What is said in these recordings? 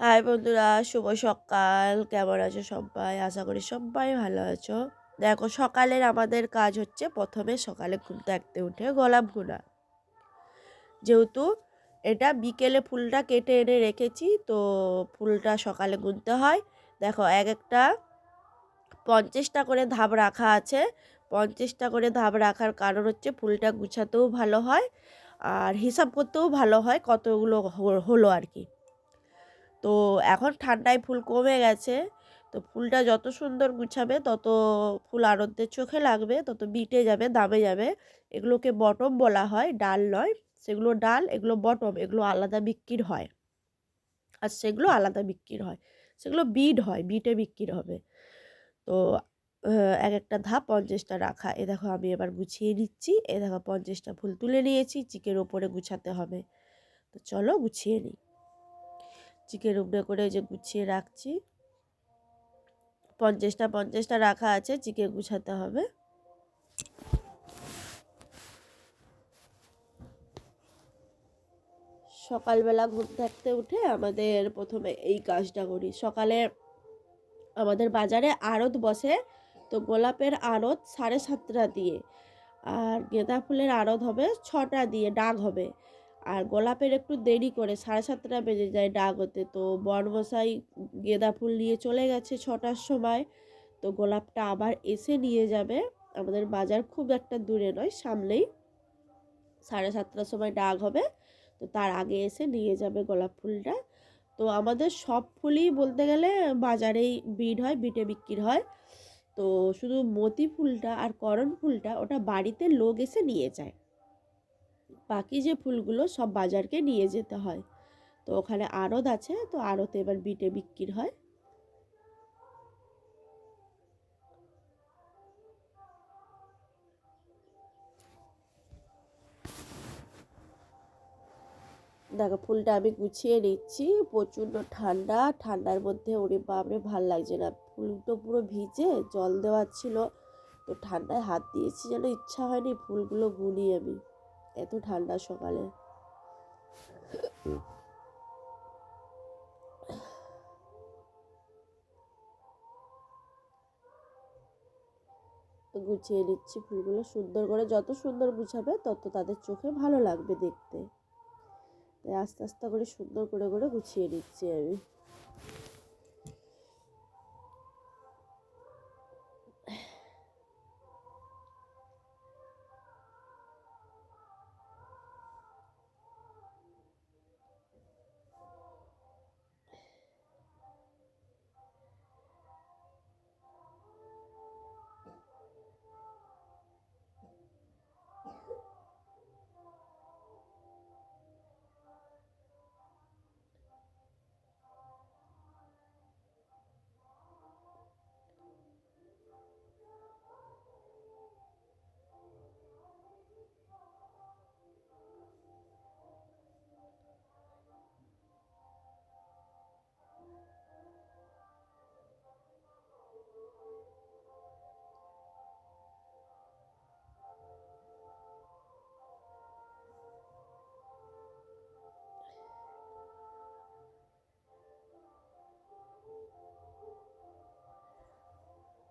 High বন্ধুরা, শুভ সকাল। কেমন আছো সবাই? আশা করি সবাই ভালো আছো। দেখো, সকালের আমাদের কাজ হচ্ছে প্রথমে সকালে ঘুম থাকতে উঠে গোলাপ ভুনা। যেহেতু এটা বিকেলে ফুলটা কেটে এনে রেখেছি, তো ফুলটা সকালে গুনতে হয়। দেখো, এক একটা পঞ্চাশটা করে ধাপ রাখা আছে। পঞ্চাশটা করে ধাপ রাখার কারণ হচ্ছে ফুলটা গুছাতেও ভালো হয় আর হিসাব করতেও ভালো হয় কতগুলো হলো আর কি। তো এখন ঠান্ডায় ফুল কমে গেছে। তো ফুলটা যত সুন্দর গুছাবে, তত ফুল আনন্দের চোখে লাগবে, তত বিটে যাবে, দামে যাবে। এগুলোকে বটম বলা হয়, ডাল নয়। সেগুলো ডাল, এগুলো বটম, এগুলো আলাদা বিক্রির হয়। আর সেগুলো আলাদা বিক্রির হয়। সেগুলো বিড হয়, বিটে বিক্রির হবে। তো এক একটা ধাপ পঞ্চাশটা রাখা। এ দেখো আমি এবার গুছিয়ে নিচ্ছি। এ দেখো পঞ্চাশটা ফুল তুলে নিয়েছি। চিকের ওপরে গুছাতে হবে। তো চলো গুছিয়ে নিই। চিকেন উপরে করে যে গুছিয়ে রাখছি। পঞ্চাশটা পঞ্চাশটা রাখা আছে চিকেন গুছাতে হবে। সকালবেলা ঘুম থাকতে উঠে আমাদের প্রথমে এই কাজটা করি। সকালে আমাদের বাজারে আড়ত বসে তো গোলাপের আড়ত সাড়ে সাতটা দিয়ে, আর গেঁদা ফুলের আড়ত হবে ছটা দিয়ে, ডাক হবে। আর গোলাপের একটু দেরি করে, সাড়ে সাতটা বেজে যায় ডাক হতে তো বনমশাই গেঁদা ফুল নিয়ে চলে গেছে ছটার সময়। তো গোলাপটা আবার এসে নিয়ে যাবে। আমাদের বাজার খুব একটা দূরে নয়, সামনেই সাড়ে সাতটার সময় ডাক হবে। তো তার আগে এসে নিয়ে যাবে গোলাপ ফুলটা। তো আমাদের সব ফুলই বলতে গেলে বাজারেই বিড হয়, বিটে বিক্রি হয়। তো শুধু মতি ফুলটা আর করণ ফুলটা ওটা বাড়িতে লোক এসে নিয়ে যায়। বাকি যে ফুলগুলো সব বাজারকে নিয়ে যেতে হয়। তো ওখানে আড়ত আছে, তো আড়তে এবার বিটে বিক্রি হয়। দেখো, ফুলটা আমি গুছিয়ে নিচ্ছি, প্রচণ্ড ঠান্ডা। ঠান্ডার মধ্যে ওরে বাপরে, ভালো লাগছে না। ফুল তো পুরো ভিজে, জল দেওয়ার ছিল। তো ঠান্ডায় হাত দিয়েছি, যেন ইচ্ছা হয়নি ফুলগুলো গুলি আমি। এত ঠান্ডা সকালে। গুছিয়ে নিচ্ছি ফুলগুলো সুন্দর করে। যত সুন্দর গুছাবে, তত তাদের চোখে ভালো লাগবে দেখতে। তাই আস্তে আস্তে করে সুন্দর করে করে গুছিয়ে নিচ্ছি আমি।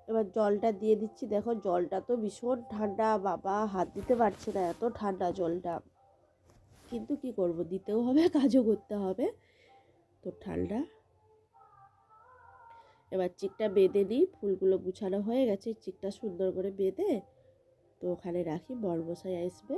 এবার জলটা দিয়ে দিচ্ছি। দেখো জলটা তো ভীষণ ঠান্ডা। বাবা, হাত দিতে পারছে না এত ঠান্ডা জলটা। কিন্তু কি করব, দিতেও হবে, কাজও করতে হবে। তো ঠান্ডা। এবার চিকটা বেঁধে নিই। ফুলগুলো গুছানো হয়ে গেছে। চিকটা সুন্দর করে বেঁধে তো ওখানে রাখি। বরমশাই আসবে।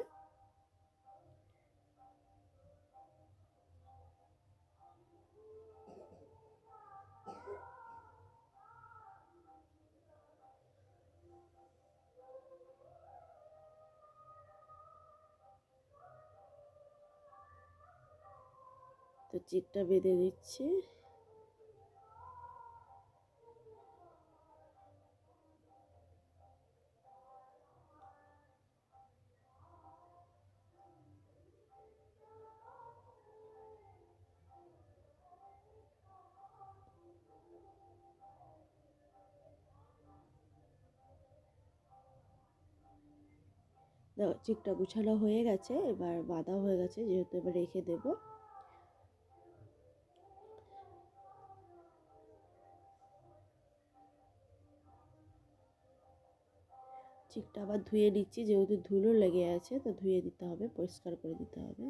তো চিকটা বেঁধে দিচ্ছি। চিকটা গুছানো হয়ে গেছে, এবার বাঁধা হয়ে গেছে, যেহেতু এবার রেখে দেবো। চিকটা আবার ধুয়ে নিচ্ছি, যেহেতু ধুলো লেগে আছে, তো ধুয়ে দিতে হবে, পরিষ্কার করে দিতে হবে।